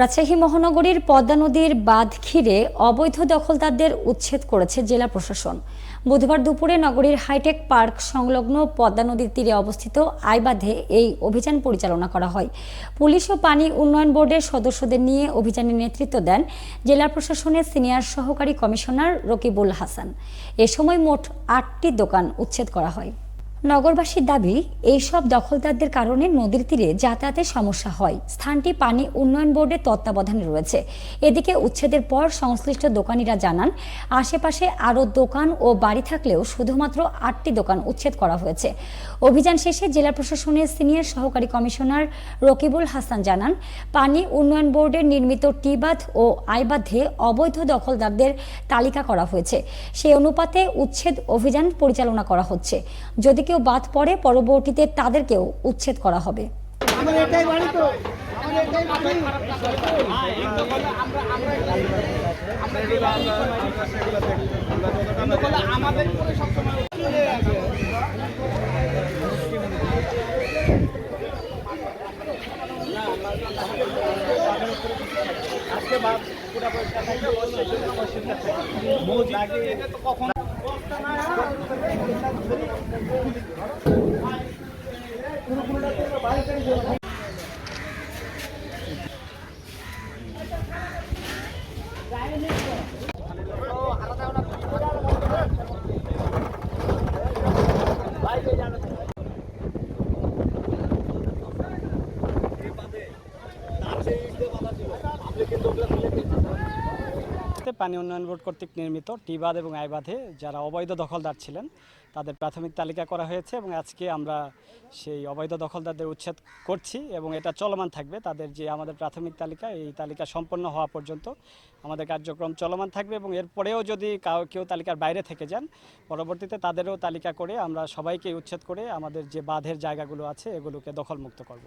রাজশাহী মহানগরীর পদ্মা নদীর বাঁধ ঘিরে অবৈধ দখলদারদের উচ্ছেদ করেছে জেলা প্রশাসন। বুধবার দুপুরে নগরীর হাইটেক পার্ক সংলগ্ন পদ্মা নদীর তীরে অবস্থিত আইবাঁধে এই অভিযান পরিচালনা করা হয়। পুলিশ ও পানি উন্নয়ন বোর্ডের সদস্যদের নিয়ে অভিযানের নেতৃত্ব দেন জেলা প্রশাসনের সিনিয়র সহকারী কমিশনার রকিবুল হাসান। এ সময় মোট আটটি দোকান উচ্ছেদ করা হয়। নগরবাসীর দাবি, এইসব দখলদারদের কারণে নদীর তীরে যাতায়াতের সমস্যা হয়। স্থানটি পানি উন্নয়ন বোর্ডের তত্ত্বাবধানে রয়েছে। এদিকে উচ্ছেদের পর সংশ্লিষ্ট দোকানিরা জানান, আশেপাশে আরও দোকান ও বাড়ি থাকলেও শুধুমাত্র আটটি দোকান উচ্ছেদ করা হয়েছে। অভিযান শেষে জেলা প্রশাসনের সিনিয়র সহকারী কমিশনার রকিবুল হাসান জানান, পানি উন্নয়ন বোর্ডের নির্মিত টিবাঁধ ও আইবাঁধে অবৈধ দখলদারদের তালিকা করা হয়েছে। সেই অনুপাতে উচ্ছেদ অভিযান পরিচালনা করা হচ্ছে। যদি কেউ বাদ পড়ে পরবর্তীতে তাদেরকেও উচ্ছেদ করা হবে। আজকে বাদ, পুরা পয়সা থাকে অসুবিধা থাকে মজুদ এটা তো কখন তে পানি উন্নয়ন বোর্ড কর্তৃক নির্মিত টিবাদ এবং আইবাধে যারা অবৈধ দখলদার ছিলেন, তাদের প্রাথমিক তালিকা করা হয়েছে এবং আজকে আমরা সেই অবৈধ দখলদারদের উচ্ছেদ করছি এবং এটা চলমান থাকবে। তাদের যে আমাদের প্রাথমিক তালিকা, এই তালিকা সম্পন্ন হওয়া পর্যন্ত আমাদের কার্যক্রম চলমান থাকবে এবং এরপরেও যদি কাউ, কেউ তালিকার বাইরে থেকে যান, পরবর্তীতে তাদেরও তালিকা করে আমরা সবাইকে উচ্ছেদ করে আমাদের যে বাঁধের জায়গাগুলো আছে, এগুলোকে দখলমুক্ত করব।